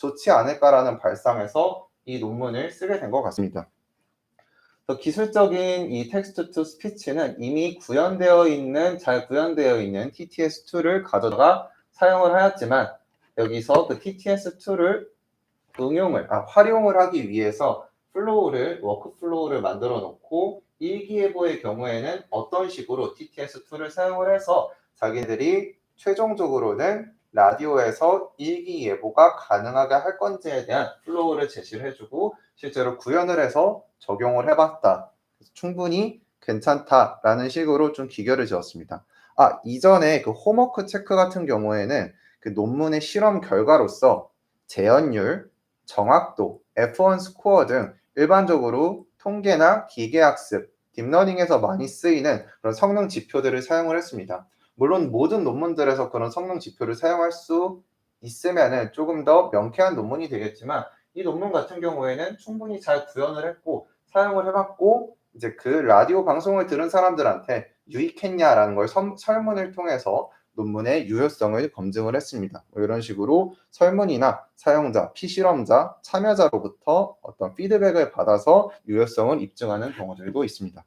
좋지 않을까라는 발상에서 이 논문을 쓰게 된 것 같습니다. 기술적인 이 텍스트 투 스피치는 이미 구현되어 있는 잘 구현되어 있는 TTS2를 가져다가 사용을 하였지만 여기서 그 TTS2를 응용을 아, 활용을 하기 위해서 플로우를 워크 플로우를 만들어 놓고 일기예보의 경우에는 어떤 식으로 TTS2를 사용을 해서 자기들이 최종적으로는 라디오에서 일기예보가 가능하게 할 건지에 대한 플로우를 제시를 해주고 실제로 구현을 해서 적용을 해봤다. 그래서 충분히 괜찮다라는 식으로 좀 기결을 지었습니다. 아 이전에 그 홈워크 체크 같은 경우에는 그 논문의 실험 결과로서 재현율, 정확도, F1 스코어 등 일반적으로 통계나 기계학습, 딥러닝에서 많이 쓰이는 그런 성능 지표들을 사용을 했습니다. 물론 모든 논문들에서 그런 성능 지표를 사용할 수 있으면은 조금 더 명쾌한 논문이 되겠지만 이 논문 같은 경우에는 충분히 잘 구현을 했고 사용을 해봤고 이제 그 라디오 방송을 들은 사람들한테 유익했냐라는 걸 설- 설문을 통해서 논문의 유효성을 검증을 했습니다. 뭐 이런 식으로 설문이나 사용자, 피실험자, 참여자로부터 어떤 피드백을 받아서 유효성을 입증하는 경우들도 있습니다.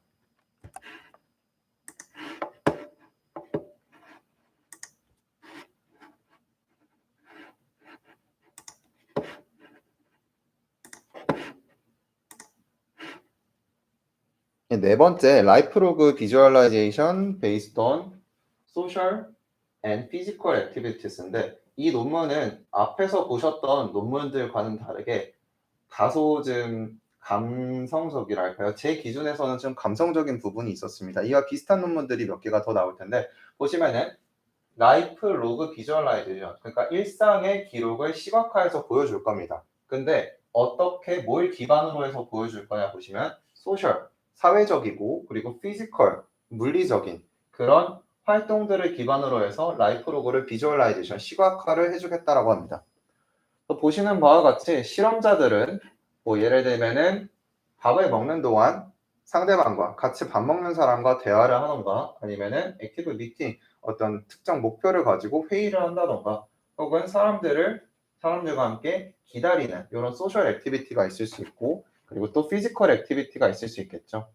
네 번째, 라이프로그 비주얼라이제이션 based on social and physical activities인데 이 논문은 앞에서 보셨던 논문들과는 다르게 다소 좀 감성적이랄까요? 제 기준에서는 좀 감성적인 부분이 있었습니다. 이와 비슷한 논문들이 몇 개가 더 나올 텐데 보시면은 라이프 로그 비주얼라이제이션 그러니까 일상의 기록을 시각화해서 보여줄 겁니다. 근데 어떻게 뭘 기반으로 해서 보여줄 거냐 보시면 소셜 사회적이고 그리고 피지컬 물리적인 그런 활동들을 기반으로 해서 라이프 로그를 비주얼라이제이션 시각화를 해주겠다라고 합니다. 또 보시는 바와 같이 실험자들은 뭐 예를 들면은 밥을 먹는 동안 상대방과 같이 밥 먹는 사람과 대화를 하던가 아니면은 액티브 미팅 어떤 특정 목표를 가지고 회의를 한다던가 혹은 사람들을 사람들과 함께 기다리는 이런 소셜 액티비티가 있을 수 있고 그리고 또 피지컬 액티비티가 있을 수 있겠죠.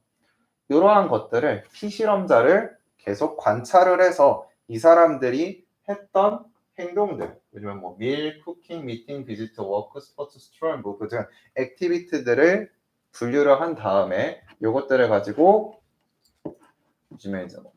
이러한 것들을 피실험자를 계속 관찰을 해서 이 사람들이 했던 행동들, 요즘은 뭐 밀, 쿠킹, 미팅, 비지트, 워크, 스포츠, 스트롤, 무브 등 액티비티들을 분류를 한 다음에 이것들을 가지고 요즘에 이제 뭐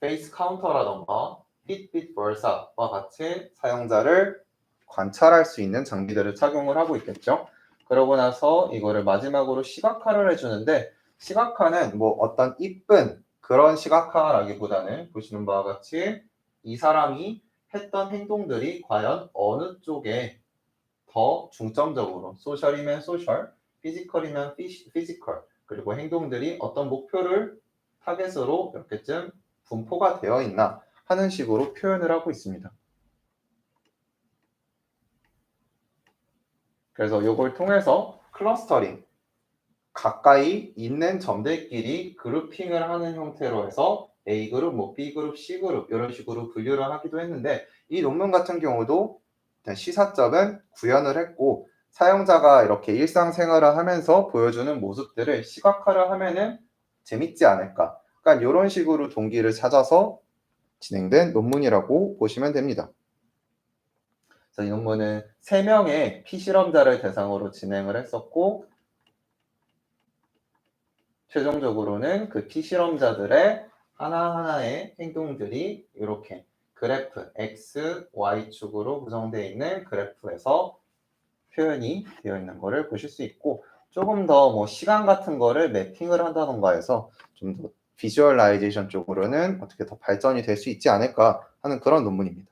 페이스 카운터라던가 핏빛 벌사와 같이 사용자를 관찰할 수 있는 장비들을 착용을 하고 있겠죠. 그러고 나서 이거를 마지막으로 시각화를 해주는데 시각화는 뭐 어떤 이쁜 그런 시각화라기보다는 보시는 바와 같이 이 사람이 했던 행동들이 과연 어느 쪽에 더 중점적으로 소셜이면 소셜, 피지컬이면 피시, 피지컬 그리고 행동들이 어떤 목표를 타겟으로 이렇게쯤 분포가 되어 있나 하는 식으로 표현을 하고 있습니다. 그래서 이걸 통해서 클러스터링 가까이 있는 점들끼리 그룹핑을 하는 형태로 해서 A 그룹, 뭐 B 그룹, C 그룹 이런 식으로 분류를 하기도 했는데 이 논문 같은 경우도 시사점은 구현을 했고 사용자가 이렇게 일상생활을 하면서 보여주는 모습들을 시각화를 하면은 재밌지 않을까. 그러니까 이런 식으로 동기를 찾아서 진행된 논문이라고 보시면 됩니다. 그래서 이 논문은 3명의 피실험자를 대상으로 진행을 했었고 최종적으로는 그 피실험자들의 하나하나의 행동들이 이렇게 그래프 X, Y축으로 구성되어 있는 그래프에서 표현이 되어 있는 것을 보실 수 있고 조금 더 뭐 시간 같은 거를 매핑을 한다던가 해서 좀 더 비주얼라이제이션 쪽으로는 어떻게 더 발전이 될 수 있지 않을까 하는 그런 논문입니다.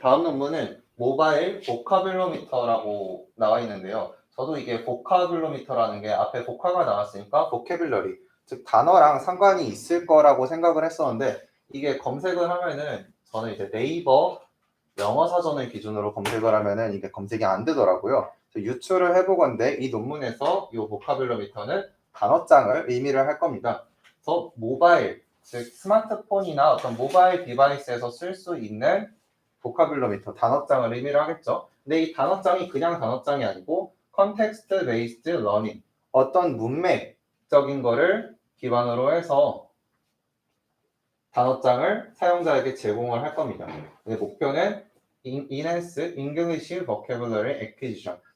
다음 논문은 모바일 보카빌로미터라고 나와 있는데요. 저도 이게 보카빌로미터라는 게 앞에 보카가 나왔으니까 보캐빌러리, 즉 단어랑 상관이 있을 거라고 생각을 했었는데 이게 검색을 하면은 저는 이제 네이버 영어 사전을 기준으로 검색을 하면은 이게 검색이 안 되더라고요. 유출을 해보건데 이 논문에서 이 보카블러미터는 단어장을 의미를 할 겁니다. 그래서 모바일, 즉 스마트폰이나 어떤 모바일 디바이스에서 쓸 수 있는 보카블러미터 단어장을 의미를 하겠죠. 근데 이 단어장이 그냥 단어장이 아니고 컨텍스트 베이스드 러닝 어떤 문맥적인 거를 기반으로 해서 단어장을 사용자에게 제공을 할 겁니다. 목표는 enhance English vocabulary.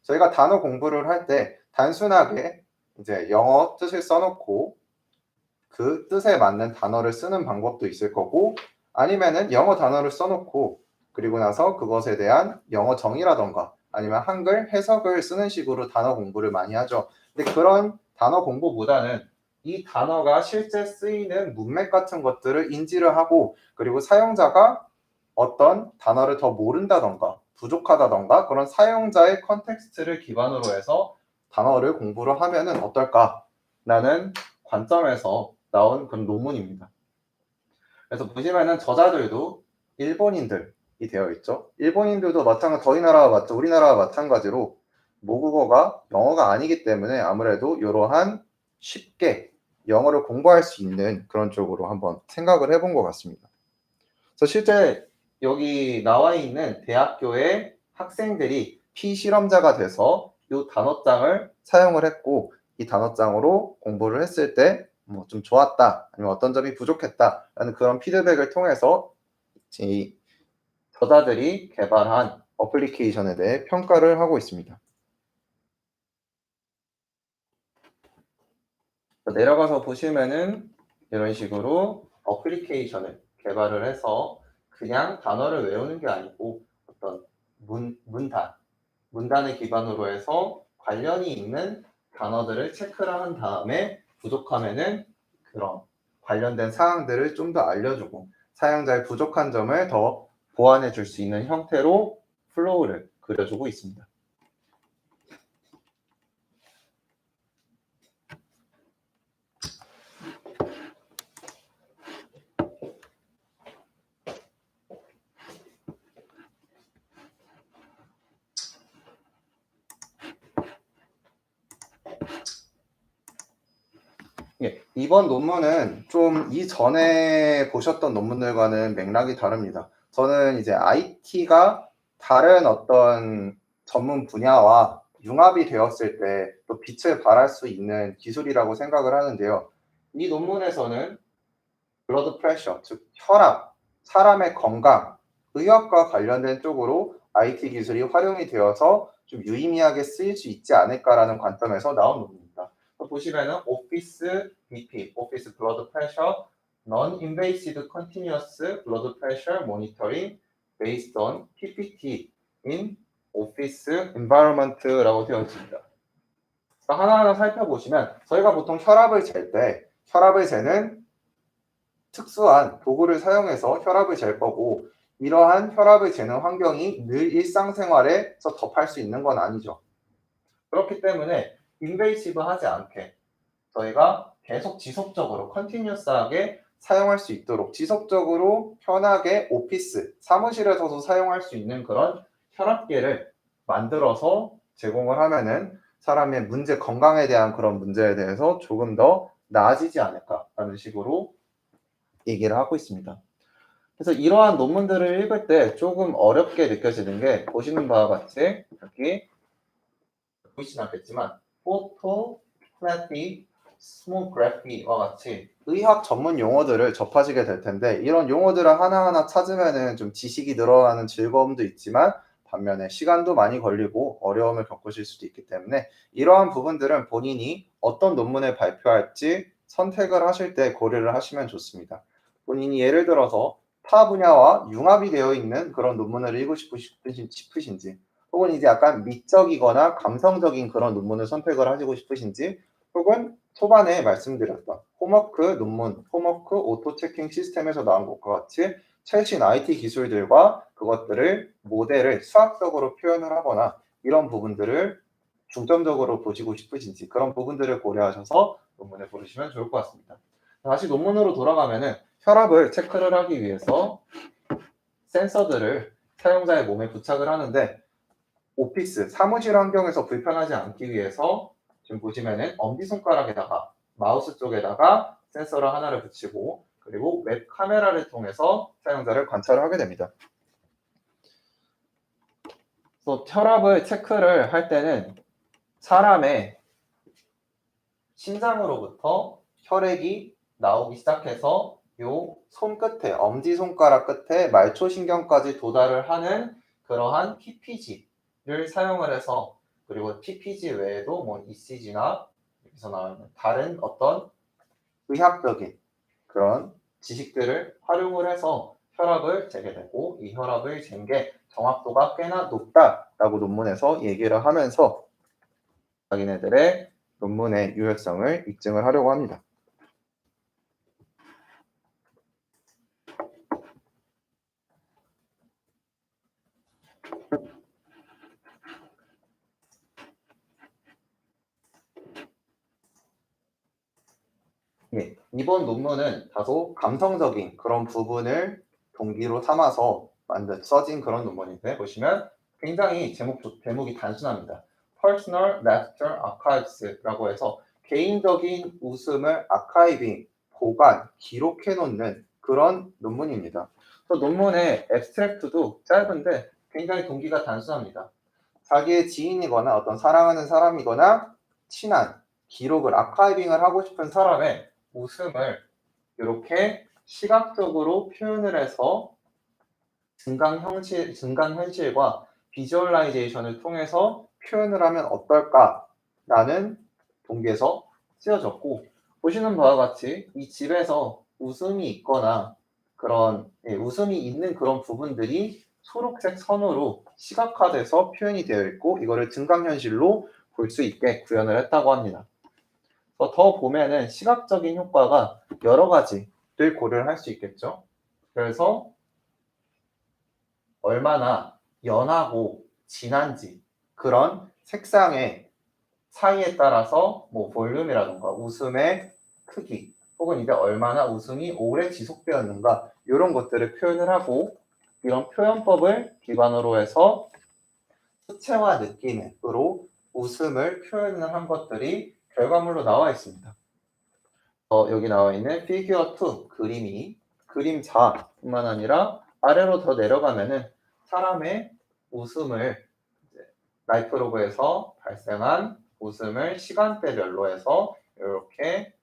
저희가 단어 공부를 할 때 단순하게 이제 영어 뜻을 써놓고 그 뜻에 맞는 단어를 쓰는 방법도 있을 거고 아니면은 영어 단어를 써놓고 그리고 나서 그것에 대한 영어 정의라던가 아니면 한글 해석을 쓰는 식으로 단어 공부를 많이 하죠. 근데 그런 단어 공부보다는 이 단어가 실제 쓰이는 문맥 같은 것들을 인지를 하고 그리고 사용자가 어떤 단어를 더 모른다던가 부족하다던가 그런 사용자의 컨텍스트를 기반으로 해서 단어를 공부를 하면은 어떨까 라는 관점에서 나온 그런 논문입니다. 그래서 보시면은 저자들도 일본인들이 되어 있죠. 일본인들도 마찬가지 저희 나라와 마찬 우리나라와 마찬가지로 모국어가 영어가 아니기 때문에 아무래도 이러한 쉽게 영어를 공부할 수 있는 그런 쪽으로 한번 생각을 해본 것 같습니다. 그래서 실제 여기 나와 있는 대학교의 학생들이 피실험자가 돼서 이 단어장을 사용을 했고 이 단어장으로 공부를 했을 때 뭐 좀 좋았다 아니면 어떤 점이 부족했다라는 그런 피드백을 통해서 이 저자들이 개발한 어플리케이션에 대해 평가를 하고 있습니다. 내려가서 보시면은 이런 식으로 어플리케이션을 개발을 해서 그냥 단어를 외우는 게 아니고 어떤 문, 문단, 문단을 기반으로 해서 관련이 있는 단어들을 체크를 한 다음에 부족하면은 그런 관련된 사항들을 좀 더 알려주고 사용자의 부족한 점을 더 보완해 줄 수 있는 형태로 플로우를 그려주고 있습니다. 예, 이번 논문은 좀 이전에 보셨던 논문들과는 맥락이 다릅니다. 저는 이제 IT가 다른 어떤 전문 분야와 융합이 되었을 때 또 빛을 발할 수 있는 기술이라고 생각을 하는데요. 이 논문에서는 블러드 프레셔, 즉 혈압, 사람의 건강, 의학과 관련된 쪽으로 IT 기술이 활용이 되어서 좀 유의미하게 쓰일 수 있지 않을까라는 관점에서 나온 논문입니다. 보시면은 오피스 BP, 오피스 블러드 프레셔, non-invasive continuous blood pressure monitoring based on PPT in office environment라고 되어 있습니다. 하나하나 살펴보시면 저희가 보통 혈압을 잴 때 혈압을 재는 특수한 도구를 사용해서 혈압을 잴 거고 이러한 혈압을 재는 환경이 늘 일상생활에서 접할 수 있는 건 아니죠. 그렇기 때문에 인베이시브 하지 않게 저희가 계속 지속적으로 컨티뉴스하게 사용할 수 있도록 지속적으로 편하게 오피스 사무실에서도 사용할 수 있는 그런 혈압계를 만들어서 제공을 하면은 사람의 문제 건강에 대한 그런 문제에 대해서 조금 더 나아지지 않을까라는 식으로 얘기를 하고 있습니다. 그래서 이러한 논문들을 읽을 때 조금 어렵게 느껴지는 게 보시는 바와 같이 여기 보이진 않겠지만 포토 플래티 스모그래피와 같이 의학 전문 용어들을 접하시게 될 텐데 이런 용어들을 하나하나 찾으면은 좀 지식이 늘어나는 즐거움도 있지만 반면에 시간도 많이 걸리고 어려움을 겪으실 수도 있기 때문에 이러한 부분들은 본인이 어떤 논문을 발표할지 선택을 하실 때 고려를 하시면 좋습니다. 본인이 예를 들어서 타 분야와 융합이 되어 있는 그런 논문을 읽고 싶으신- 싶으신지 혹은 이제 약간 미적이거나 감성적인 그런 논문을 선택을 하시고 싶으신지 혹은 초반에 말씀드렸던 홈워크 논문, 홈워크 오토 체킹 시스템에서 나온 것과 같이 최신 IT 기술들과 그것들을 모델을 수학적으로 표현을 하거나 이런 부분들을 중점적으로 보시고 싶으신지 그런 부분들을 고려하셔서 논문을 고르시면 좋을 것 같습니다. 다시 논문으로 돌아가면은 혈압을 체크를 하기 위해서 센서들을 사용자의 몸에 부착을 하는데 오피스 사무실 환경에서 불편하지 않기 위해서 지금 보시면은 엄지손가락에다가 마우스 쪽에다가 센서를 하나를 붙이고 그리고 웹 카메라를 통해서 사용자를 관찰을 하게 됩니다. 그래서 혈압을 체크를 할 때는 사람의 심장으로부터 혈액이 나오기 시작해서 요 손끝에 엄지 손가락 끝에 말초신경까지 도달을 하는 그러한 PPG 를 사용을 해서 그리고 PPG 외에도 뭐 ECG나 여기서 나오는 다른 어떤 의학적인 그런 지식들을 활용을 해서 혈압을 재게 되고 이 혈압을 잰 게 정확도가 꽤나 높다라고 논문에서 얘기를 하면서 자기네들의 논문의 유효성을 입증을 하려고 합니다. 예, 이번 논문은 다소 감성적인 그런 부분을 동기로 삼아서 만든 써진 그런 논문인데 보시면 굉장히 제목 제목이 단순합니다. Personal Laughter Archives라고 해서 개인적인 웃음을 아카이빙, 보관, 기록해 놓는 그런 논문입니다. 또 논문의 앱스트랙트도 짧은데 굉장히 동기가 단순합니다. 자기의 지인이거나 어떤 사랑하는 사람이거나 친한 기록을 아카이빙을 하고 싶은 사람의 웃음을 이렇게 시각적으로 표현을 해서 증강 현실, 증강 현실과 비주얼라이제이션을 통해서 표현을 하면 어떨까라는 동기에서 쓰여졌고 보시는 바와 같이 이 집에서 웃음이 있거나 그런 예, 웃음이 있는 그런 부분들이 초록색 선으로 시각화돼서 표현이 되어 있고 이거를 증강현실로 볼 수 있게 구현을 했다고 합니다. 더, 더 보면은 시각적인 효과가 여러 가지를 고려를 할 수 있겠죠. 그래서 얼마나 연하고 진한지 그런 색상의 차이에 따라서 뭐 볼륨이라든가 웃음의 크기 혹은 이제 얼마나 웃음이 오래 지속되었는가 이런 것들을 표현을 하고 이런 표현법을 기반으로 해서 수채화 느낌으로 웃음을 표현을 한 것들이 결과물로 나와 있습니다. 어, 여기 나와 있는 피규어 2 그림이 그림자뿐만 아니라 아래로 더 내려가면은 사람의 웃음을 라이프로그에서 발생한 웃음을 시간대별로 해서 이렇게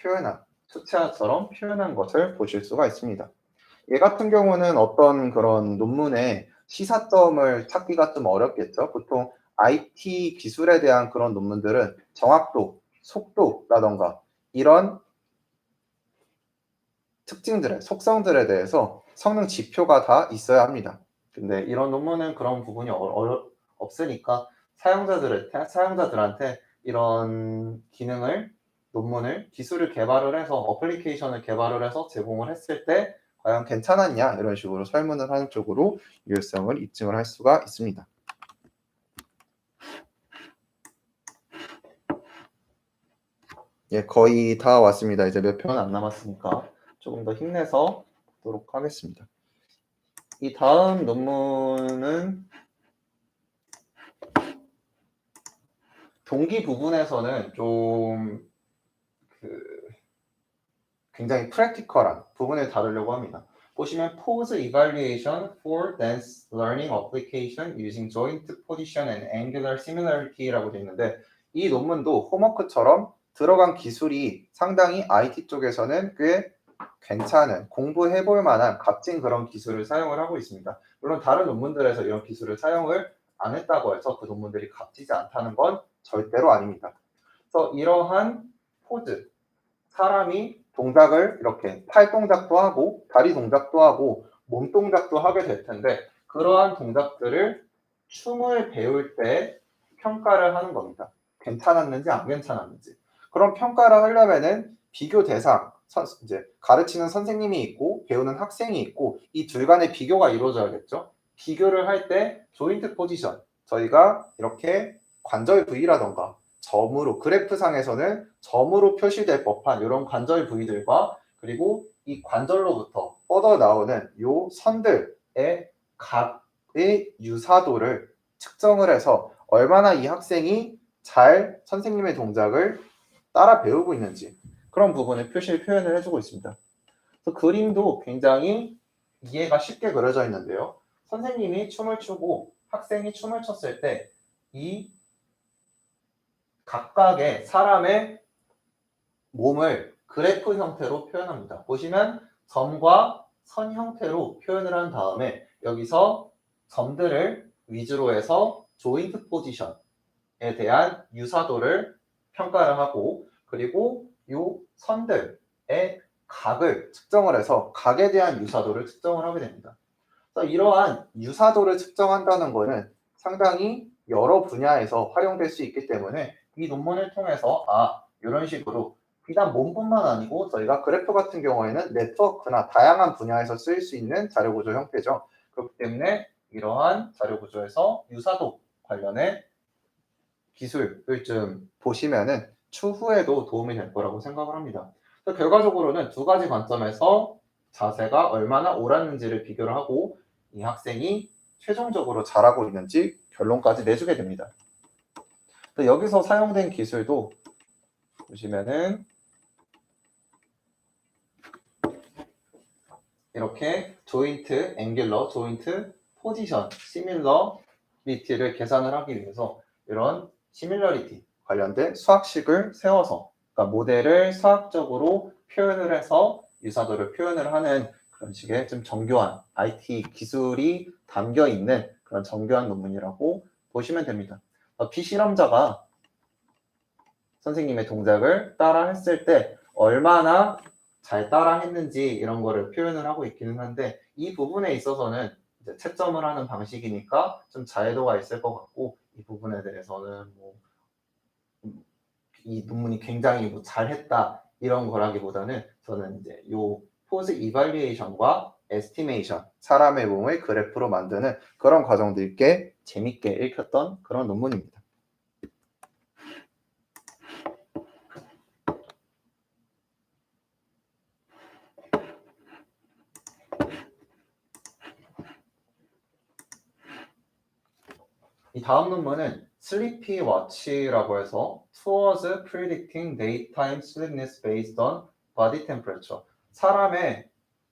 표현한 수채화처럼 표현한 것을 보실 수가 있습니다. 얘 같은 경우는 어떤 그런 논문에 시사점을 찾기가 좀 어렵겠죠. 보통 IT 기술에 대한 그런 논문들은 정확도, 속도라던가 이런 특징들의 속성들에 대해서 성능 지표가 다 있어야 합니다. 근데 이런 논문은 그런 부분이 어려, 없으니까 사용자들 사용자들한테 이런 기능을 논문을 기술을 개발을 해서 어플리케이션을 개발을 해서 제공을 했을 때 과연 괜찮았냐 이런 식으로 설문을 하는 쪽으로 유효성을 입증을 할 수가 있습니다. 예, 거의 다 왔습니다. 이제 몇 편 안 남았으니까 조금 더 힘내서 보도록 하겠습니다. 이 다음 논문은 동기 부분에서는 좀 그 굉장히 프랙티컬한 부분을 다루려고 합니다. 보시면 pose evaluation for dance learning application using joint position and angular similarity라고 되어 있는데 이 논문도 홈워크처럼 들어간 기술이 상당히 IT 쪽에서는 꽤 괜찮은 공부해 볼 만한 값진 그런 기술을 사용을 하고 있습니다. 물론 다른 논문들에서 이런 기술을 사용을 안 했다고 해서 그 논문들이 값지지 않다는 건 절대로 아닙니다. 그래서 이러한 포즈, 사람이 동작을 이렇게 팔 동작도 하고 다리 동작도 하고 몸 동작도 하게 될 텐데 그러한 동작들을 춤을 배울 때 평가를 하는 겁니다. 괜찮았는지 안 괜찮았는지. 그럼 평가를 하려면은 비교 대상, 선, 이제 가르치는 선생님이 있고 배우는 학생이 있고 이 둘 간의 비교가 이루어져야겠죠. 비교를 할 때 조인트 포지션 저희가 이렇게 관절 부위라던가 점으로 그래프상에서는 점으로 표시될 법한 이런 관절 부위들과 그리고 이 관절로부터 뻗어 나오는 요 선들의 각 유사도를 측정을 해서 얼마나 이 학생이 잘 선생님의 동작을 따라 배우고 있는지 그런 부분을 표시 표현을 해주고 있습니다. 그래서 그림도 굉장히 이해가 쉽게 그려져 있는데요. 선생님이 춤을 추고 학생이 춤을 췄을 때 이 각각의 사람의 몸을 그래프 형태로 표현합니다. 보시면 점과 선 형태로 표현을 한 다음에 여기서 점들을 위주로 해서 조인트 포지션에 대한 유사도를 평가를 하고 그리고 요 선들의 각을 측정을 해서 각에 대한 유사도를 측정을 하게 됩니다. 그래서 이러한 유사도를 측정한다는 것은 상당히 여러 분야에서 활용될 수 있기 때문에 이 논문을 통해서 아 이런 식으로 비단 몸뿐만 아니고 저희가 그래프 같은 경우에는 네트워크나 다양한 분야에서 쓰일 수 있는 자료 구조 형태죠. 그렇기 때문에 이러한 자료 구조에서 유사도 관련의 기술을 좀 보시면은 추후에도 도움이 될 거라고 생각을 합니다. 결과적으로는 두 가지 관점에서 자세가 얼마나 옳았는지를 비교를 하고 이 학생이 최종적으로 잘하고 있는지 결론까지 내주게 됩니다. 또 여기서 사용된 기술도 보시면은 이렇게 조인트, 앵귤러, 조인트, 포지션, 시밀러 리티를 계산을 하기 위해서 이런 시밀러리티 관련된 수학식을 세워서 그러니까 모델을 수학적으로 표현을 해서 유사도를 표현을 하는 그런 식의 좀 정교한 IT 기술이 담겨 있는 그런 정교한 논문이라고 보시면 됩니다. 어, 비실험자가 선생님의 동작을 따라 했을 때 얼마나 잘 따라 했는지 이런 거를 표현을 하고 있기는 한데 이 부분에 있어서는 이제 채점을 하는 방식이니까 좀 자유도가 있을 것 같고 이 부분에 대해서는 뭐 이 논문이 굉장히 뭐 잘했다 이런 거라기보다는 저는 이제 요 포즈 이발리에이션과 에스티메이션 사람의 몸을 그래프로 만드는 그런 과정들이 꽤 재밌게 읽혔던 그런 논문입니다. 이 다음 논문은 Sleepy Watch라고 해서 Towards Predicting Daytime Sleepiness Based on Body Temperature 사람의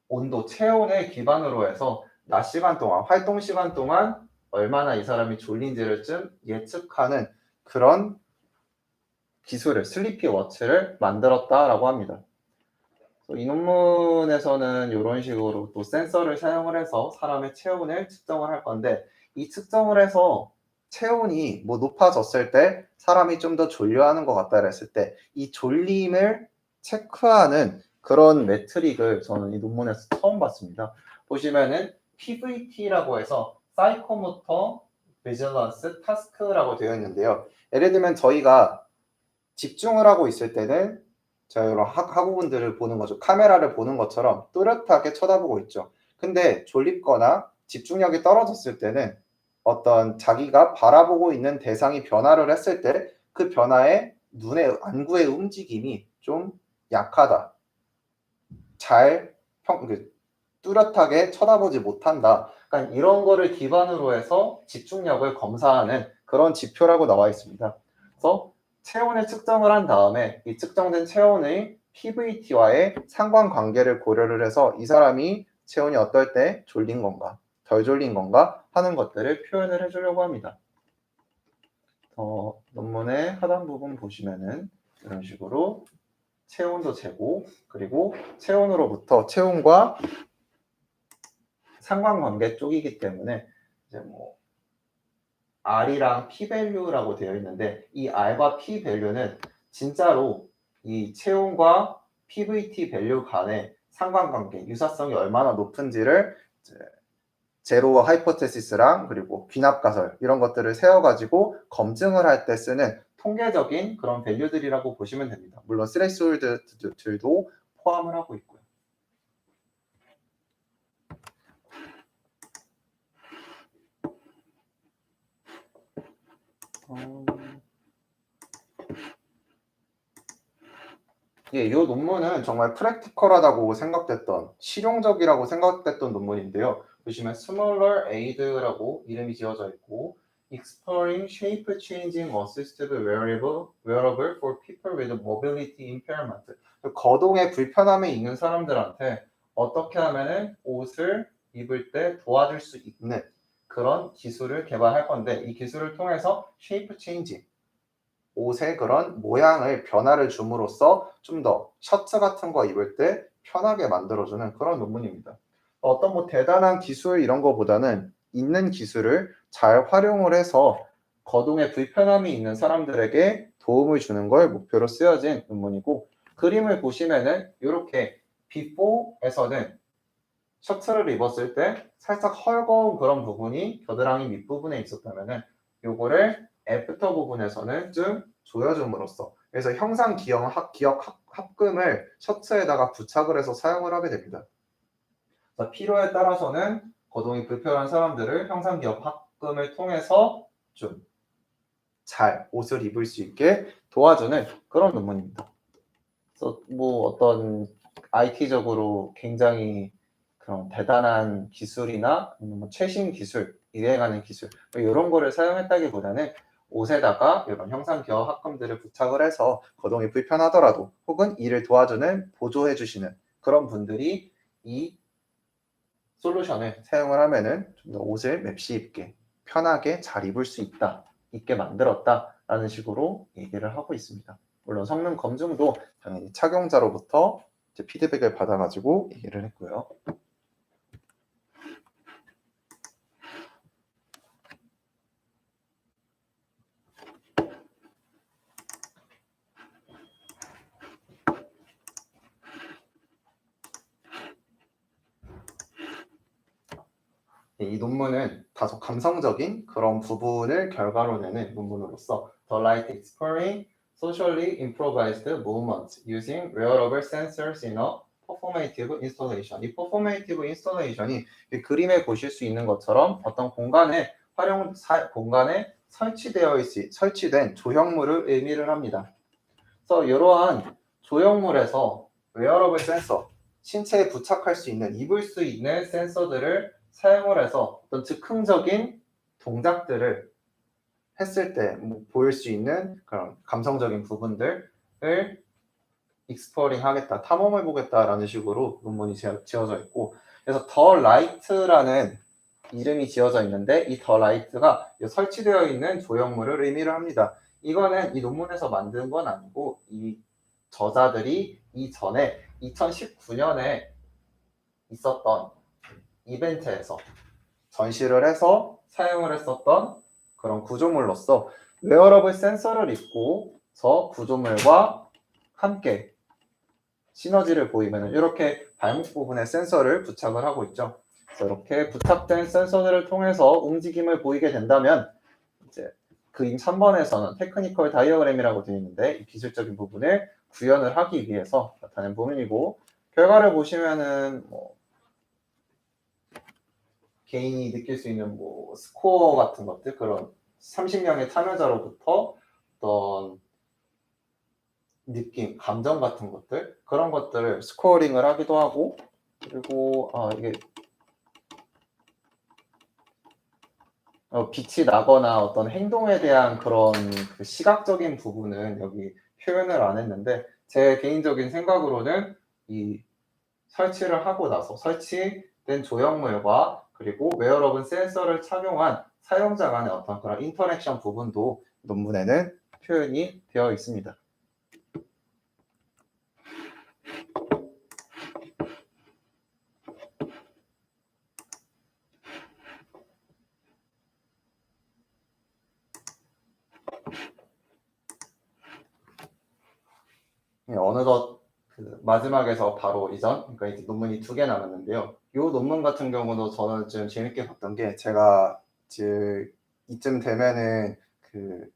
온도, 체온을 기반으로 해서 낮 시간 동안, 활동 시간 동안 얼마나 이 사람이 졸린지를 좀 예측하는 그런 기술을, 슬리피 워치를 만들었다라고 합니다. 이 논문에서는 이런 식으로 또 센서를 사용을 해서 사람의 체온을 측정을 할 건데 이 측정을 해서 체온이 뭐 높아졌을 때 사람이 좀 더 졸려하는 것 같다 그랬을 때 이 졸림을 체크하는 그런 매트릭을 저는 이 논문에서 처음 봤습니다. 보시면은 PVT라고 해서 사이코모터 비질런스 타스크라고 되어 있는데요. 예를 들면 저희가 집중을 하고 있을 때는 자 여러 학, 학우분들을 보는 거죠. 카메라를 보는 것처럼 또렷하게 쳐다보고 있죠. 근데 졸립거나 집중력이 떨어졌을 때는 어떤 자기가 바라보고 있는 대상이 변화를 했을 때 그 변화에 눈의 안구의 움직임이 좀 약하다. 잘 평, 그, 뚜렷하게 쳐다보지 못한다. 그러니까 이런 거를 기반으로 해서 집중력을 검사하는 그런 지표라고 나와 있습니다. 그래서 체온을 측정을 한 다음에 이 측정된 체온의 PVT와의 상관관계를 고려를 해서 이 사람이 체온이 어떨 때 졸린 건가, 덜 졸린 건가 하는 것들을 표현을 해주려고 합니다. 어, 논문의 하단 부분 보시면은 이런 식으로 체온도 재고 그리고 체온으로부터 체온과 상관관계 쪽이기 때문에 이제 뭐 R이랑 P 밸류라고 되어 있는데 이 R과 P 밸류는 진짜로 이 체온과 PVT 밸류 간의 상관관계, 유사성이 얼마나 높은지를 이 제 제로 하이포테시스랑 그리고 귀납 가설 이런 것들을 세워가지고 검증을 할 때 쓰는 통계적인 그런 밸류들이라고 보시면 됩니다. 물론 스레스홀드들도 포함을 하고 있고요. 어... 예, 이 논문은 정말 프랙티컬하다고 생각됐던 실용적이라고 생각됐던 논문인데요. 보시면 smaller aid라고 이름이 지어져 있고 exploring shape changing assistive wearable, wearable for people with mobility impairment. 거동에 불편함이 있는 사람들한테 어떻게 하면은 옷을 입을 때 도와줄 수 있는 그런 기술을 개발할 건데 이 기술을 통해서 shape changing 옷의 그런 모양을 변화를 줌으로써 좀 더 셔츠 같은 거 입을 때 편하게 만들어주는 그런 논문입니다. 어떤 뭐 대단한 기술 이런 거보다는 있는 기술을 잘 활용을 해서 거동에 불편함이 있는 사람들에게 도움을 주는 걸 목표로 쓰여진 논문이고 그림을 보시면은 이렇게 before에서는 셔츠를 입었을 때 살짝 헐거운 그런 부분이 겨드랑이 밑부분에 있었다면은 요거를 애프터 부분에서는 좀 조여줌으로써 그래서 형상 기억 합, 기억 합, 합금을 셔츠에다가 부착을 해서 사용을 하게 됩니다. 그래서 필요에 따라서는 거동이 불편한 사람들을 형상 기억 합금을 통해서 좀 잘 옷을 입을 수 있게 도와주는 그런 논문입니다. 그래서 뭐 어떤 IT적으로 굉장히 그런 대단한 기술이나 뭐 최신 기술, 유행하는 기술 이런 거를 사용했다기보다는 옷에다가 이런 형상 기어 합금들을 부착을 해서 거동이 불편하더라도 혹은 이를 도와주는 보조해 주시는 그런 분들이 이 솔루션을 사용을 하면은 좀 더 옷을 맵시 입게 편하게 잘 입을 수 있다 있게 만들었다라는 식으로 얘기를 하고 있습니다. 물론 성능 검증도 당연히 착용자로부터 피드백을 받아가지고 얘기를 했고요. 이 논문은 다소 감성적인 그런 부분을 결과로 내는 논문으로서 The Light Exploring Socially Improvised Movements Using Wearable Sensors in a Performative Installation 이 Performative Installation이 이 그림에 보실 수 있는 것처럼 어떤 공간에 활용 사, 공간에 설치되어 있, 설치된 조형물을 의미를 합니다. 그래서 이러한 조형물에서 웨어러블 센서 신체에 부착할 수 있는 입을 수 있는 센서들을 사용을 해서 어떤 즉흥적인 동작들을 했을 때 뭐 보일 수 있는 그런 감성적인 부분들을 익스플로링 하겠다, 탐험해 보겠다라는 식으로 논문이 지어- 지어져 있고 그래서 더 라이트라는 이름이 지어져 있는데 이 더 라이트가 설치되어 있는 조형물을 의미를 합니다. 이거는 이 논문에서 만든 건 아니고 이 저자들이 이전에 2019년에 있었던 이벤트에서 전시를 해서 사용을 했었던 그런 구조물로서 웨어러블 센서를 입고서 구조물과 함께 시너지를 보이면 이렇게 발목 부분에 센서를 부착을 하고 있죠. 그래서 이렇게 부착된 센서들을 통해서 움직임을 보이게 된다면 이제 그림 3번에서는 테크니컬 다이어그램이라고 되어 있는데 이 기술적인 부분을 구현을 하기 위해서 나타낸 부분이고 결과를 보시면은 뭐 개인이 느낄 수 있는 뭐 스코어 같은 것들 그런 30명의 참여자로부터 어떤 느낌, 감정 같은 것들 그런 것들을 스코어링을 하기도 하고 그리고 아 이게 어, 빛이 나거나 어떤 행동에 대한 그런 그 시각적인 부분은 여기 표현을 안 했는데 제 개인적인 생각으로는 이 설치를 하고 나서 설치된 조형물과 그리고 웨어러블 센서를 착용한 사용자 간의 어떤 그런 인터랙션 부분도 논문에는 표현이 되어 있습니다. 네, 어느덧 그 마지막에서 바로 이전, 그러니까 이제 논문이 두 개 남았는데요. 이 논문 같은 경우도 저는 좀 재밌게 봤던 게 제가 즉 이쯤 되면은 그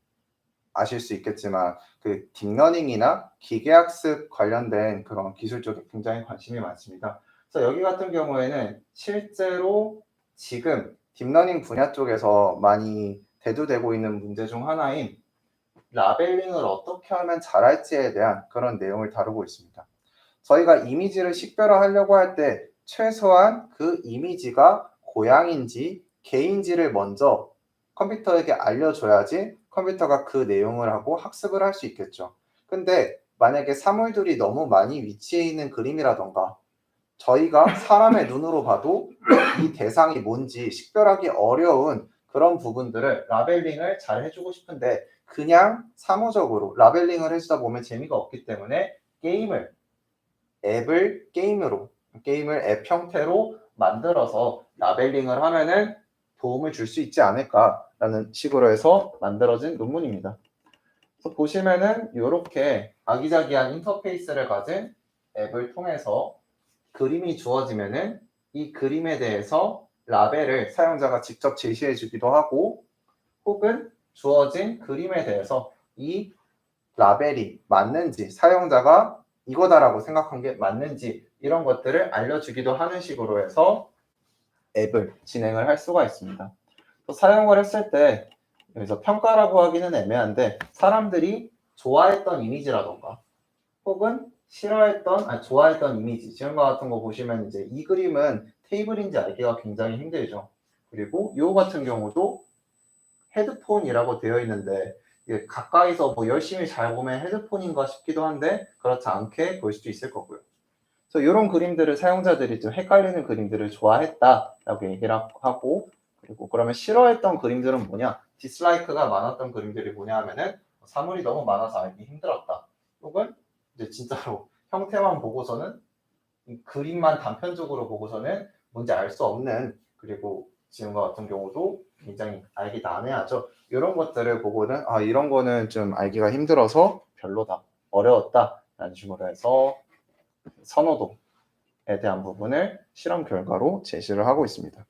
아실 수 있겠지만 그 딥러닝이나 기계학습 관련된 그런 기술 쪽에 굉장히 관심이 많습니다. 그래서 여기 같은 경우에는 실제로 지금 딥러닝 분야 쪽에서 많이 대두되고 있는 문제 중 하나인 라벨링을 어떻게 하면 잘할지에 대한 그런 내용을 다루고 있습니다. 저희가 이미지를 식별화하려고 할 때 최소한 그 이미지가 고양인지 개인지를 먼저 컴퓨터에게 알려줘야지 컴퓨터가 그 내용을 하고 학습을 할 수 있겠죠. 근데 만약에 사물들이 너무 많이 위치해 있는 그림이라던가 저희가 사람의 눈으로 봐도 이 대상이 뭔지 식별하기 어려운 그런 부분들을 라벨링을 잘 해주고 싶은데 그냥 사무적으로 라벨링을 해주다 보면 재미가 없기 때문에 게임을 앱을 게임으로 게임을 앱 형태로 만들어서 라벨링을 하면은 도움을 줄 수 있지 않을까라는 식으로 해서 만들어진 논문입니다. 보시면은 이렇게 아기자기한 인터페이스를 가진 앱을 통해서 그림이 주어지면은 이 그림에 대해서 라벨을 사용자가 직접 제시해 주기도 하고 혹은 주어진 그림에 대해서 이 라벨이 맞는지 사용자가 이거다라고 생각한 게 맞는지 이런 것들을 알려주기도 하는 식으로 해서 앱을 진행을 할 수가 있습니다. 또 사용을 했을 때 여기서 평가라고 하기는 애매한데 사람들이 좋아했던 이미지라던가 혹은 싫어했던 아니 좋아했던 이미지 지금 것 같은 거 보시면 이제 이 그림은 테이블인지 알기가 굉장히 힘들죠. 그리고 요 같은 경우도 헤드폰이라고 되어 있는데 가까이서 뭐 열심히 잘 보면 헤드폰인가 싶기도 한데 그렇지 않게 볼 수도 있을 거고요. 그래서 이런 그림들을 사용자들이 좀 헷갈리는 그림들을 좋아했다라고 얘기를 하고 그리고 그러면 싫어했던 그림들은 뭐냐? 디슬라이크가 많았던 그림들이 뭐냐 하면은 사물이 너무 많아서 알기 힘들었다. 혹은 이제 진짜로 형태만 보고서는 이 그림만 단편적으로 보고서는 뭔지 알 수 없는 그리고 지금과 같은 경우도 굉장히 알기 난해하죠. 이런 것들을 보고는 아 이런 거는 좀 알기가 힘들어서 별로다, 어려웠다 라는 식으로 해서 선호도에 대한 부분을 실험 결과로 제시를 하고 있습니다.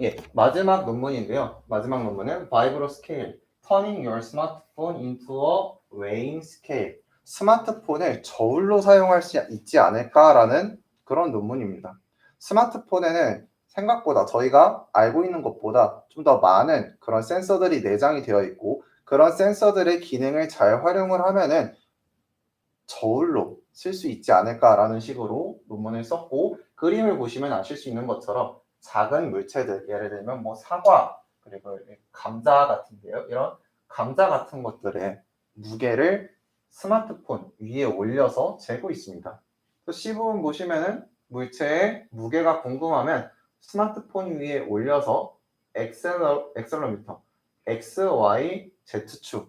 예, 마지막 논문인데요. 마지막 논문은 바이브로 스케일 Turning your smartphone into a weighing scale 스마트폰을 저울로 사용할 수 있지 않을까라는 그런 논문입니다. 스마트폰에는 생각보다 저희가 알고 있는 것보다 좀 더 많은 그런 센서들이 내장이 되어 있고 그런 센서들의 기능을 잘 활용을 하면은 저울로 쓸 수 있지 않을까라는 식으로 논문을 썼고 그림을 보시면 아실 수 있는 것처럼 작은 물체들 예를 들면 뭐 사과 그리고 감자 같은데요 이런 감자 같은 것들의 무게를 스마트폰 위에 올려서 재고 있습니다. 또 C부분 보시면은 물체의 무게가 궁금하면 스마트폰 위에 올려서 엑셀러, 엑셀러미터 X, Y, Z축을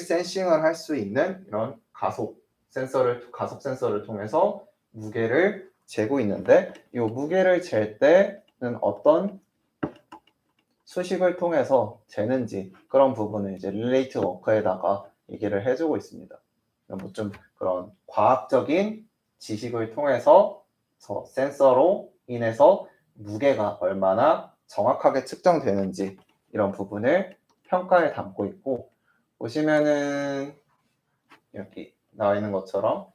센싱을 할 수 있는 이런 가속 센서를 가속 센서를 통해서 무게를 재고 있는데 이 무게를 잴 때는 어떤 수식을 통해서 재는지 그런 부분을 이제 릴레이트 워커에다가 얘기를 해주고 있습니다. 뭐 좀 그런 과학적인 지식을 통해서 센서로 인해서 무게가 얼마나 정확하게 측정되는지 이런 부분을 평가에 담고 있고 보시면은 여기 나와 있는 것처럼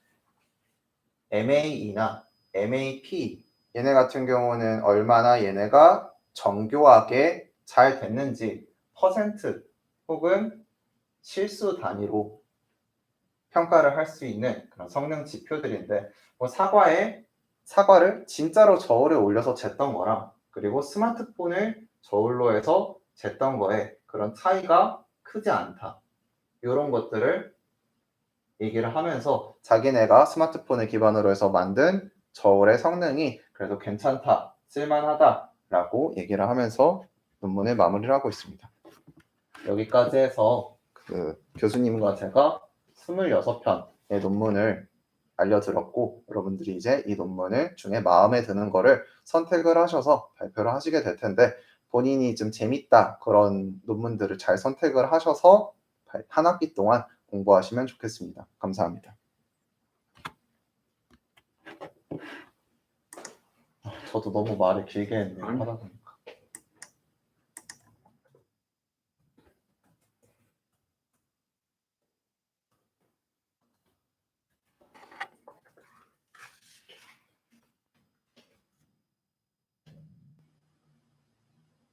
MAE나 MAP 얘네 같은 경우는 얼마나 얘네가 정교하게 잘 됐는지 퍼센트 혹은 실수 단위로 평가를 할 수 있는 그런 성능 지표들인데 뭐 사과에 사과를 진짜로 저울에 올려서 쟀던 거랑 그리고 스마트폰을 저울로 해서 쟀던 거에 그런 차이가 크지 않다. 이런 것들을 얘기를 하면서 자기네가 스마트폰을 기반으로 해서 만든 저울의 성능이 그래도 괜찮다, 쓸만하다라고 얘기를 하면서 논문을 마무리를 하고 있습니다. 여기까지 해서 그 교수님과 제가 26편의 논문을 알려드렸고 여러분들이 이제 이 논문을 중에 마음에 드는 거를 선택을 하셔서 발표를 하시게 될 텐데 본인이 좀 재밌다 그런 논문들을 잘 선택을 하셔서 한 학기 동안 공부하시면 좋겠습니다. 감사합니다. 저도 너무 말을 길게 했네요.